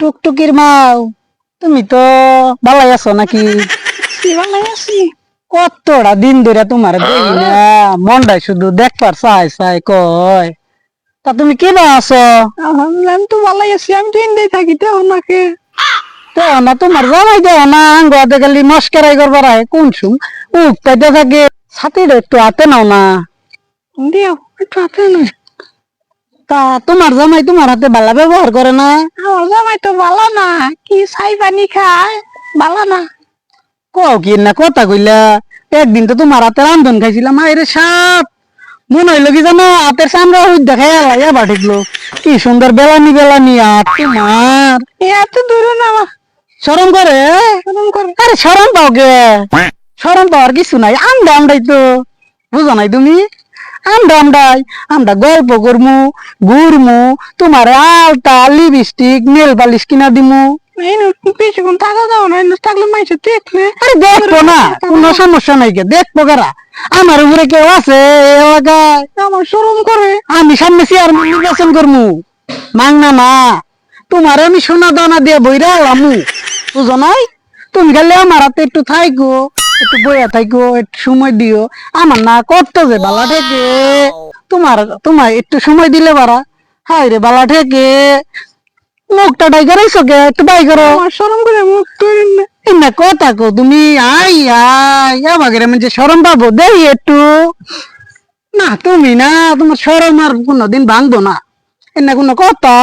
টুকটুকির মাও। তুমি তো ভালাই আছো নাকি? আছি? কতটা দিন ধরে তোমার দেখি না মনটাই শুধু দেখবার চাই চাই কয়। তা তুমি কি বা আছো আমি তো আছি আমি তো ইন্ডিয়ায় থাকি তো ওনাকে তো না তোমার জামাই দেও না আঙ্গাতে গেলি মস্কারাই করবার আয় কোন সুম? উঠতে থাকে। ছাতিটা একটু হাতে নাও না। দিও একটু হাতে নয় তা তোমার জামাই তোমার হাতে ভালো ব্যবহার করে না? আমার জামাই তো ভালো না কি ছাই পানি খায় ভালো না। কও কি না কথা কইলা একদিন তো তোমার হাতে রান্ধন খাইছিলাম আরে সাপ! মনে হইল কি জানো হাতের সামনে ওই দেখাই আলাই আবার ঠিকলো কি সুন্দর বেলানি বেলানি হাত তোমার। এত দূরে না আমার সরম করে? এরকম করে। আরে সরম পাও গে সরম পাওয়ার কিছু নাই আমরা আমরাই তো। বুঝো নাই তুমি? আমরা আমরাই আমরা গল্প করমু ঘুরমু তোমার আলতা লিপস্টিক নেল পালিশ কিনা দিমু। এই নো বেশিক্ষণ থাকা যাও না থাকলে মাইছে দেখলে আরে দেখব না কোনো সমস্যা নাই কে দেখব কারা আমার উপরে কেউ আছে এই এলাকায়? আমার শরম করে। আমি সামনে চেয়ারম্যান নির্বাচন করমু। মাংনা না তোমার আমি সোনা দানা দিয়ে বইরা আলামু বুঝো নাই? তুমি খালি আমার হাতে একটু থাইকো। একটু বইয়া থাইকো একটু সময় দিও। আমার না করতে যে বালা ঠেকে। তোমার তোমার একটু সময় দিলে বারা হাই রে বালা ঠেকে। মুখটা ডাই করাইছো কে? একটু বাই করো। শরম করে মুখ করেন না। কথা কো তুমি। আই আই আমাকে মানে সরম পাবো দেই একটু। না তুমি না তোমার সরম আর কোনোদিন ভাঙবো না। এনে কোনো কথা?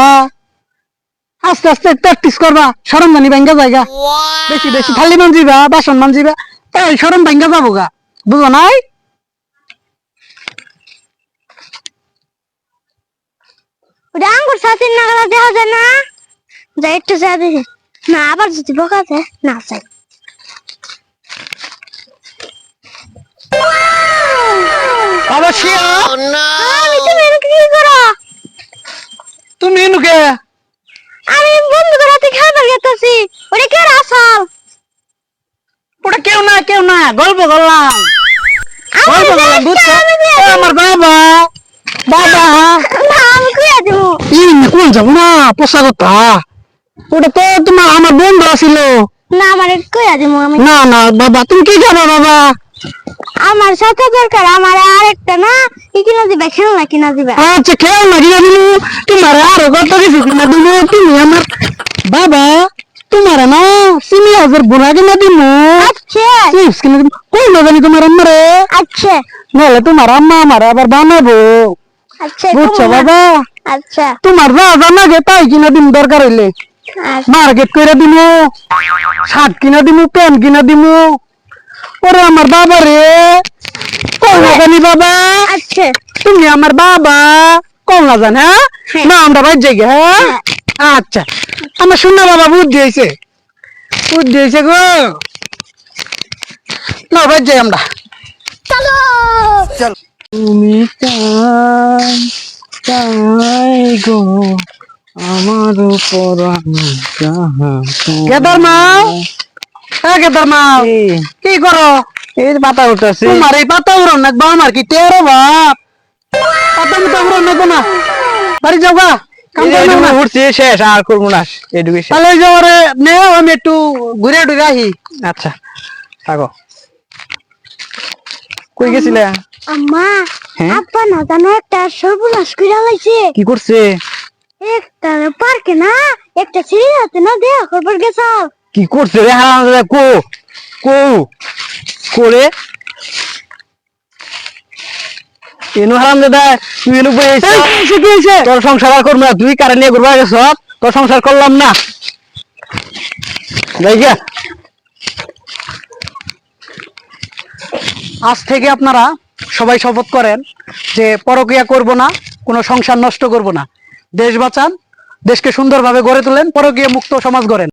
আস্তে আস্তে প্র্যাকটিস করবা। সরম জানি ভাঙ্গা জায়গা। বেশি বেশি থালি মানজিবা বাসন মানজিবা এই সরম ভাঙ্গা যাব গা বুঝো নাই? ওটা আঙ্গুর সাথে নাগালা দেওয়া যায় না? যাই একটু না আবার যদি বকা যায় না চাই। অবশ্যই তুমি কি করো? তুমি এনুকে আমি বন্ধু হাতে খাবার গেতেছি। ওটা কে আসল? ওটা কেউ না কেউ না গল্প করলাম। গল্প করলাম বুঝছ? আমার বাবা বাবা। না আমি কুয়া দেবো? কোন যাব না পোষা কথা। ওটা তো তোমার আমার বন্ধু ছিল না আমার কুয়া দেবো আমি? না না বাবা তুমি কি জানো বাবা? আমার সাথে দরকার আমার আরেকটা না কি কিনা দিবে খেলনা কিনা দিবে? আচ্ছা খেয়াল না কিনা দিলু তোমার আরও কত কিছু কিনা দিলু তুমি আমার বাবা তোমার না হাজার বুড়া কিনা দিমু? আচ্ছা চিপস কিনা জানি তোমার আম্মারে আচ্ছা। নাহলে তোমার আম্মা আমার আবার বানাবো। আচ্ছা বুঝছ বাবা? আচ্ছা। তোমার যা জানা গে তাই কিনা দিম দরকার হইলে। আচ্ছা। মার্কেট করে দিমু শার্ট কিনা দিমু প্যান্ট কিনা দিমু। ওরে আমার বাবা রে। কই না জানি বাবা? আচ্ছা। তুমি আমার বাবা। কম না জান হ্যাঁ? হ্যাঁ। না আমরা যাই হ্যাঁ? আচ্ছা। আমার শূন্য বাবা বুদ্ধি হয়েছে বুদ্ধি হয়েছে গো। না বাদ যাই আমরা। চলো। চল। তুমি চাই চাই গো? আমার কেদার মা হ্যাঁ কেদার মা কি করো? এই যে পাতা উঠতেছে। তোমার এই পাতা উড়ন নাকবো আমার কি? তেরো বাপ। পাতা মুতা উড়ন না। বাড়ি যাও গা। না। শেষ আর করব না। এটুকু শেষ। তাহলে যাওয়ারে নেও আমি একটু ঘুরে টুরে আহি আচ্ছা থাকো। কই গেছিলে? আম্মা হ্যাঁ? আপা না জানো একটা সর্বনাশ করে লাইছে। কি করছে? একটা পার্কে না একটা ছেলে হাতে না দেয়া করবার গেছে। কি করছে রে কো কো করে এনু তুই এনু? তোর সংসার আর করব না তুই কারে নিয়ে ঘুরবা গেছ তোর সংসার করলাম না। যাই গিয়া। আজ থেকে আপনারা সবাই শপথ করেন যে পরকিয়া করব না, কোনো সংসার নষ্ট করব না। দেশ বাঁচান, দেশকে সুন্দরভাবে গড়ে তোলেন পরকীয়া মুক্ত সমাজ গড়েন।